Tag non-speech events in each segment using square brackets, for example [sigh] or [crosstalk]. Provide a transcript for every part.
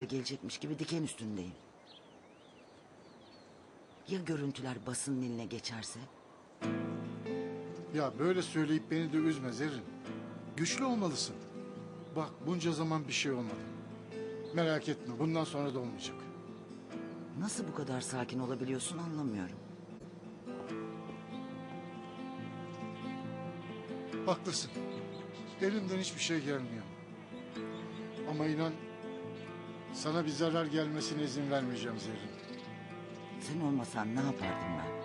gelecekmiş gibi diken üstündeyim. Ya görüntüler basının eline geçerse? Ya böyle söyleyip beni de üzme Zerrin. Güçlü olmalısın. Bak bunca zaman bir şey olmadı. Merak etme bundan sonra da olmayacak. Nasıl bu kadar sakin olabiliyorsun anlamıyorum. Haklısın. Elimden hiçbir şey gelmiyor. Ama inan sana bir zarar gelmesine izin vermeyeceğim Zerrin. Sen olmasan ne yapardım ben?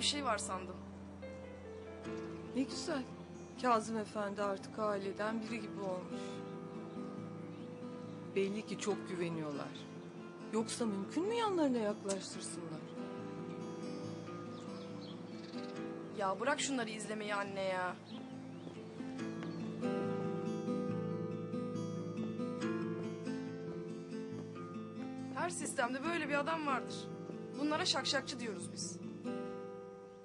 Bir şey var sandım. Ne güzel. Kazım Efendi artık aileden biri gibi olmuş. Belli ki çok güveniyorlar. Yoksa mümkün mü yanlarına yaklaştırsınlar? Ya bırak şunları izlemeyi anne ya. Her sistemde böyle bir adam vardır. Bunlara şakşakçı diyoruz biz.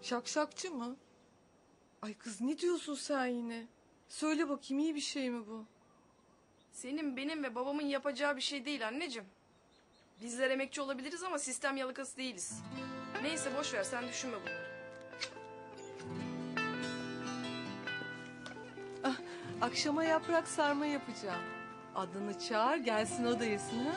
Şakşakçı mı? Ay kız ne diyorsun sen yine? Söyle bakayım iyi bir şey mi bu? Senin, benim ve babamın yapacağı bir şey değil anneciğim. Bizler emekçi olabiliriz ama sistem yalakası değiliz. Neyse boş ver sen düşünme bunları. Akşama yaprak sarma yapacağım. Adını çağır gelsin o da yesin ha?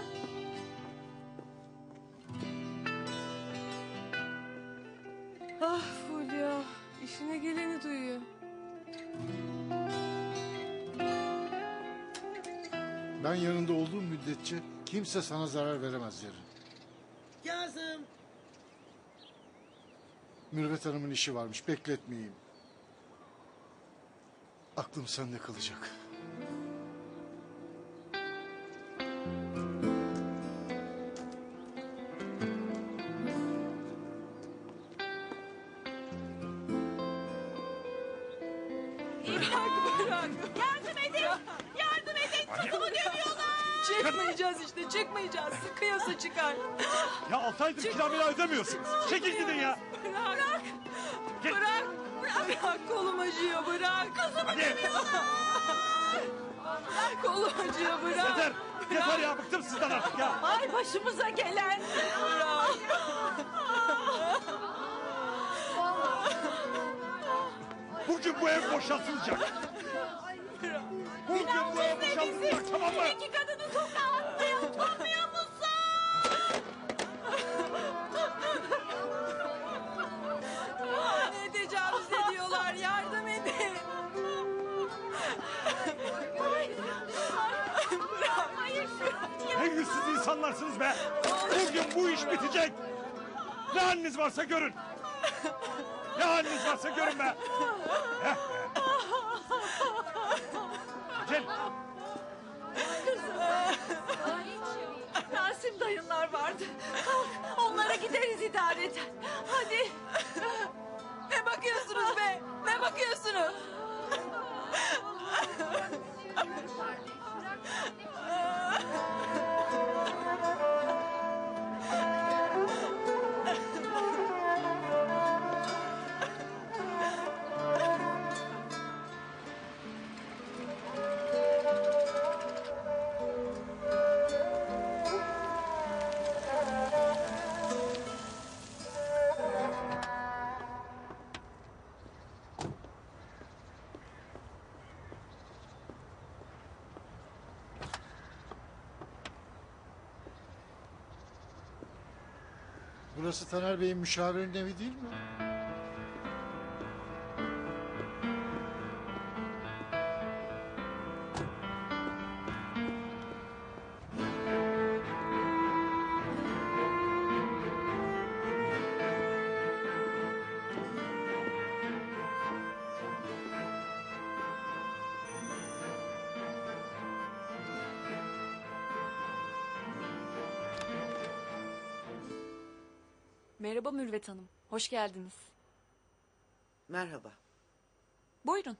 Ah Fulya işine geleni duyuyor. Ben yanında olduğum müddetçe kimse sana zarar veremez Zerrin. Kazım. Mürvet Hanım'ın işi varmış bekletmeyeyim. Aklım sende kalacak. Yardım edin! Yardım edin! Kızımı dövüyorlar! Çıkmayacağız işte çıkmayacağız. Sıkıyorsa çıkar. Ya 6 aydır kira bile ödemiyorsunuz. Çekil gidin ya. Bırak! Git. Bırak! Bırak! Kolum acıyor bırak! Kızımı Hadi. Kolum acıyor bırak! Yeter. Yeter ya bıktım sizden artık ya. Ay başımıza gelen! Bırak! Bugün bu ev boşaltılacak. Bugün bu ev boşaltılacak tamam mı? İki kadını sokağa attı utanmıyor musun? Ne tecavüz ediyorlar yardım edin. Ne yüzsüz insanlarsınız be. Bugün bu iş bitecek. Ne haliniz varsa görün. Ne haliniz varsa görün be. Gel. Nasim dayınlar vardı. Kalk, onlara gideriz idare eder. Hadi. Ne bakıyorsunuz be? Ne bakıyorsunuz? Burası Taner Bey'in müşavirinin evi değil mi? Merhaba Mürvet Hanım, hoş geldiniz. Merhaba. Buyurun.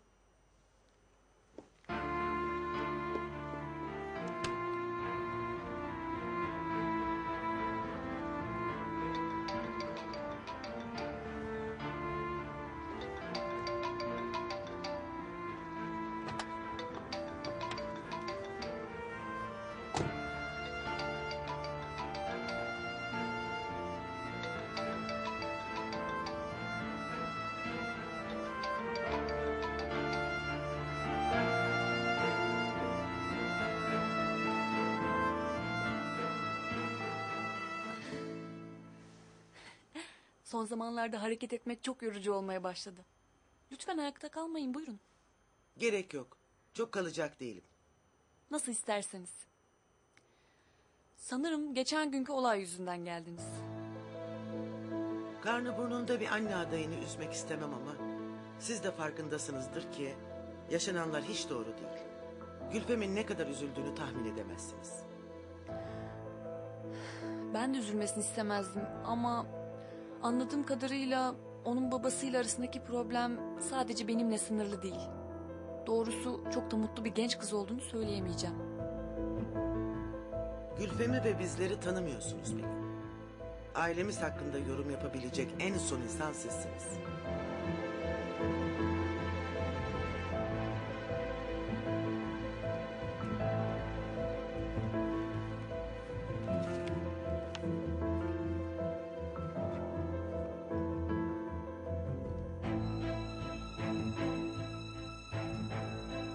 Son zamanlarda hareket etmek çok yorucu olmaya başladı. Lütfen ayakta kalmayın buyurun. Gerek yok. Çok kalacak değilim. Nasıl isterseniz. Sanırım geçen günkü olay yüzünden geldiniz. Karnı burnunda bir anne adayını üzmek istemem ama... ...siz de farkındasınızdır ki... ...yaşananlar hiç doğru değil. Gülfem'in ne kadar üzüldüğünü tahmin edemezsiniz. Ben de üzülmesini istemezdim ama anladığım kadarıyla onun babasıyla arasındaki problem sadece benimle sınırlı değil. Doğrusu çok da mutlu bir genç kız olduğunu söyleyemeyeceğim. Gülfem'i ve bizleri tanımıyorsunuz bile. Ailemiz hakkında yorum yapabilecek en son insan sizsiniz.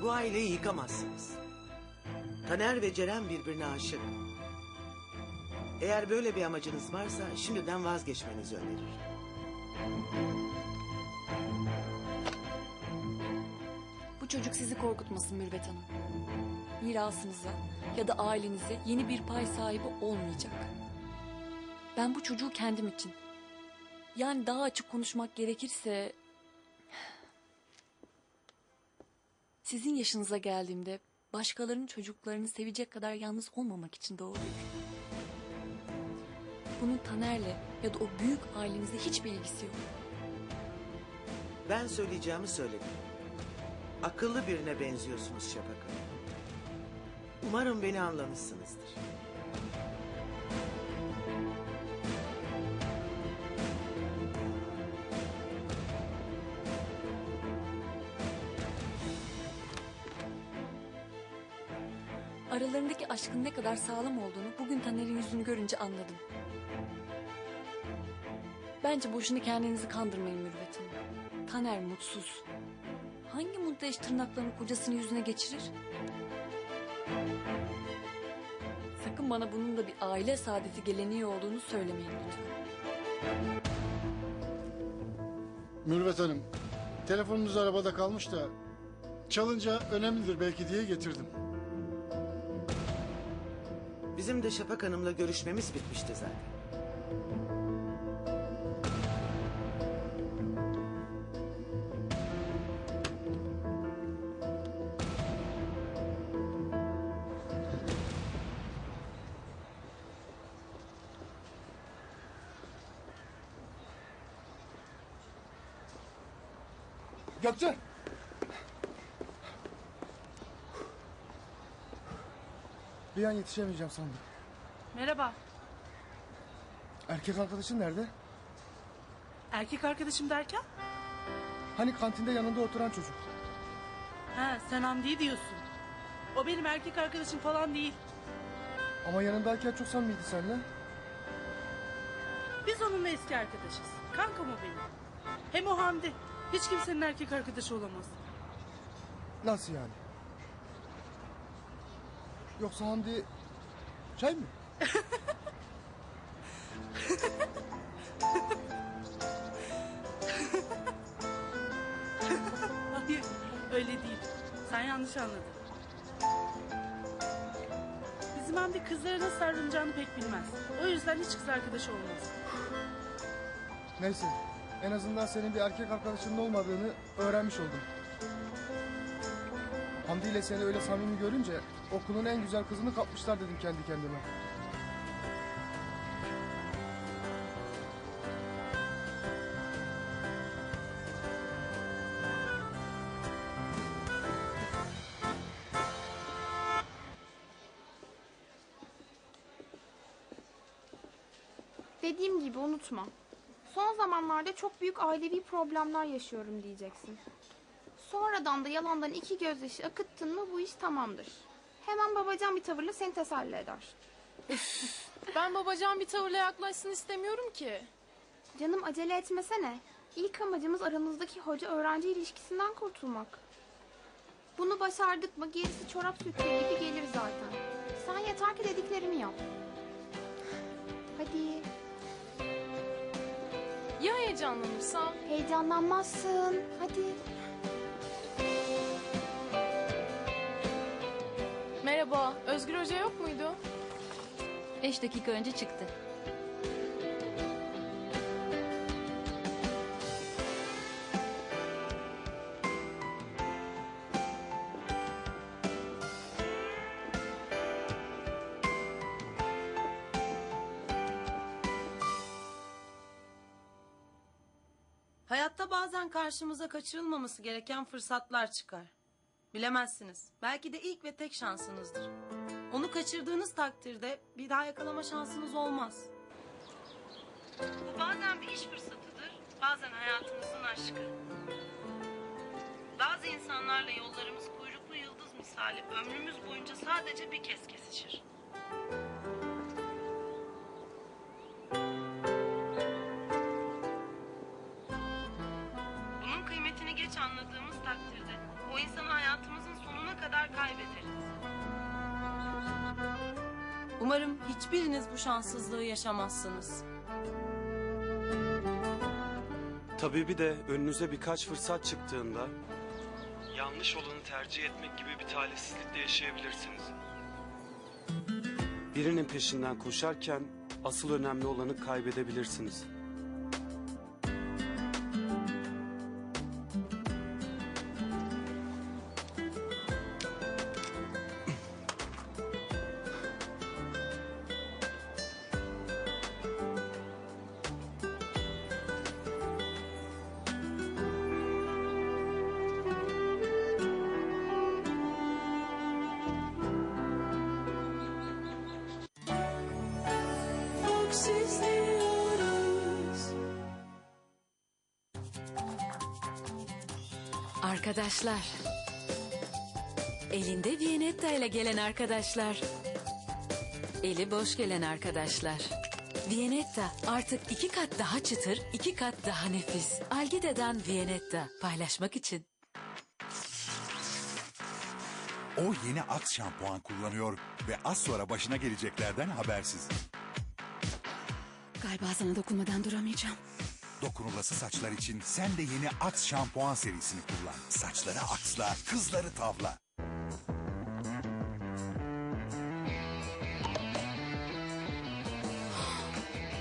Bu aileyi yıkamazsınız. Taner ve Ceren birbirine aşık. Eğer böyle bir amacınız varsa şimdiden vazgeçmenizi öneririm. Bu çocuk sizi korkutmasın Mürvet Hanım. Mirasınıza ya da ailenize yeni bir pay sahibi olmayacak. Ben bu çocuğu kendim için. Yani daha açık konuşmak gerekirse... Sizin yaşınıza geldiğimde başkalarının çocuklarını sevecek kadar yalnız olmamak için doğuruyorum. Bunun Taner'le ya da o büyük ailenizle hiçbir ilgisi yok. Ben söyleyeceğimi söyledim. Akıllı birine benziyorsunuz Şafak Hanım. Umarım beni anlamışsınızdır. Aşkın ne kadar sağlam olduğunu bugün Taner'in yüzünü görünce anladım. Bence boşuna kendinizi kandırmayın Mürvet Hanım. Taner mutsuz. Hangi mutlu eş tırnaklarını kocasının yüzüne geçirir? Sakın bana bunun da bir aile saadeti geleneği olduğunu söylemeyin lütfen. Mürvet Hanım, telefonunuz arabada kalmış da... ...çalınca önemlidir belki diye getirdim. Bizim de Şafak Hanım'la görüşmemiz bitmişti zaten. Gökçe! Bir an yetişemeyeceğim sandım. Merhaba. Erkek arkadaşın nerede? Erkek arkadaşım derken? Hani kantinde yanında oturan çocuk. Ha sen Hamdi'yi diyorsun. O benim erkek arkadaşım falan değil. Ama yanındayken çok samimiydi seninle. Biz onunla eski arkadaşız. Kankam o benim. Hem o Hamdi. Hiç kimsenin erkek arkadaşı olamaz. Nasıl yani? Yoksa Hamdi... Çay mı? Hayır öyle değil. Sen yanlış anladın. Bizim Hamdi kızlara nasıl sarılacağını pek bilmez. O yüzden hiç kız arkadaşı olmaz. Neyse. En azından senin bir erkek arkadaşının olmadığını öğrenmiş oldum. Hamdi ile seni öyle samimi görünce okulun en güzel kızını kapmışlar dedim kendi kendime. Dediğim gibi unutma. Son zamanlarda çok büyük ailevi problemler yaşıyorum diyeceksin. Sonradan da yalandan iki gözyaşı akıttın mı bu iş tamamdır. Hemen babacan bir tavırla seni teselli eder. Ben babacan bir tavırla yaklaşsın istemiyorum ki. Canım acele etmesene. İlk amacımız aramızdaki hoca öğrenci ilişkisinden kurtulmak. Bunu başardık mı gerisi çorap söküğü gibi gelir zaten. Sen yeter ki dediklerimi yap. Hadi. Ya heyecanlanırsam? Heyecanlanmazsın. Hadi. Özgür Hoca yok muydu? Beş dakika önce çıktı. Hayatta bazen karşımıza kaçırılmaması gereken fırsatlar çıkar. Bilemezsiniz. Belki de ilk ve tek şansınızdır. Onu kaçırdığınız takdirde bir daha yakalama şansınız olmaz. Bu bazen bir iş fırsatıdır, bazen hayatınızın aşkı. Bazı insanlarla yollarımız kuyruklu yıldız misali ömrümüz boyunca sadece bir kez kesişir. Bunun kıymetini geç anladığımız takdirde o insanı hayatımızın sonuna kadar kaybederiz. Umarım hiçbiriniz bu şanssızlığı yaşamazsınız. Tabii bir de önünüze birkaç fırsat çıktığında yanlış olanı tercih etmek gibi bir talihsizlikle yaşayabilirsiniz. Birinin peşinden koşarken asıl önemli olanı kaybedebilirsiniz. Arkadaşlar. Elinde Viyanetta ile gelen arkadaşlar. Eli boş gelen arkadaşlar. Viyanetta artık iki kat daha çıtır, iki kat daha nefis. Algide'den Viyanetta paylaşmak için. O yeni Axe şampuan kullanıyor ve az sonra başına geleceklerden habersiz. Galiba sana dokunmadan duramayacağım. Dokunulası saçlar için sen de yeni Axe şampuan serisini kullan. Saçları aksla, kızları tavla.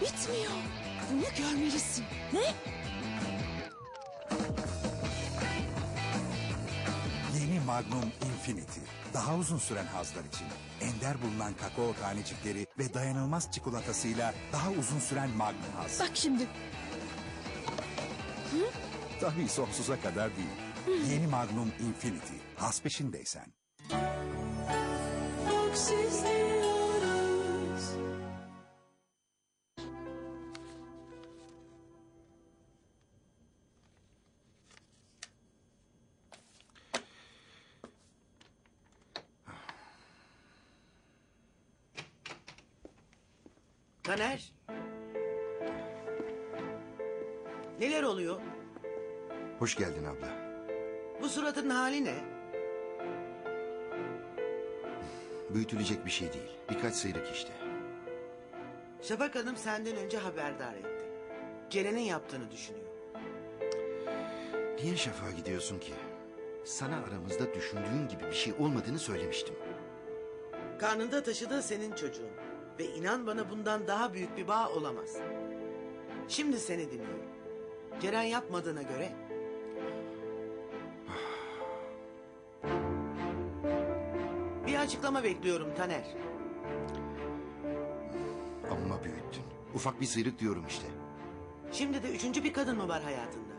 Bitmiyor. Bunu görmelisin. Ne? Yeni Magnum Infinity. Daha uzun süren hazlar için. Ender bulunan kakao tanecikleri ve dayanılmaz çikolatasıyla daha uzun süren Magnum haz. Bak şimdi. Tabii sonsuza kadar değil. Yeni Magnum Infinity. Haz peşindeysen. Taner. Neler oluyor? Hoş geldin abla. Bu suratın hali ne? Büyütülecek bir şey değil. Birkaç sıyrık işte. Şafak Hanım senden önce haberdar etti. Ceren'in yaptığını düşünüyor. Niye şafağa gidiyorsun ki? Sana aramızda düşündüğün gibi bir şey olmadığını söylemiştim. Karnında taşıdığı senin çocuğun. Ve inan bana bundan daha büyük bir bağ olamaz. Şimdi seni dinliyorum. Ceren yapmadığına göre... [sighs] Bir açıklama bekliyorum Taner. Amma büyüttün. Ufak bir sıyrık diyorum işte. Şimdi de üçüncü bir kadın mı var hayatında?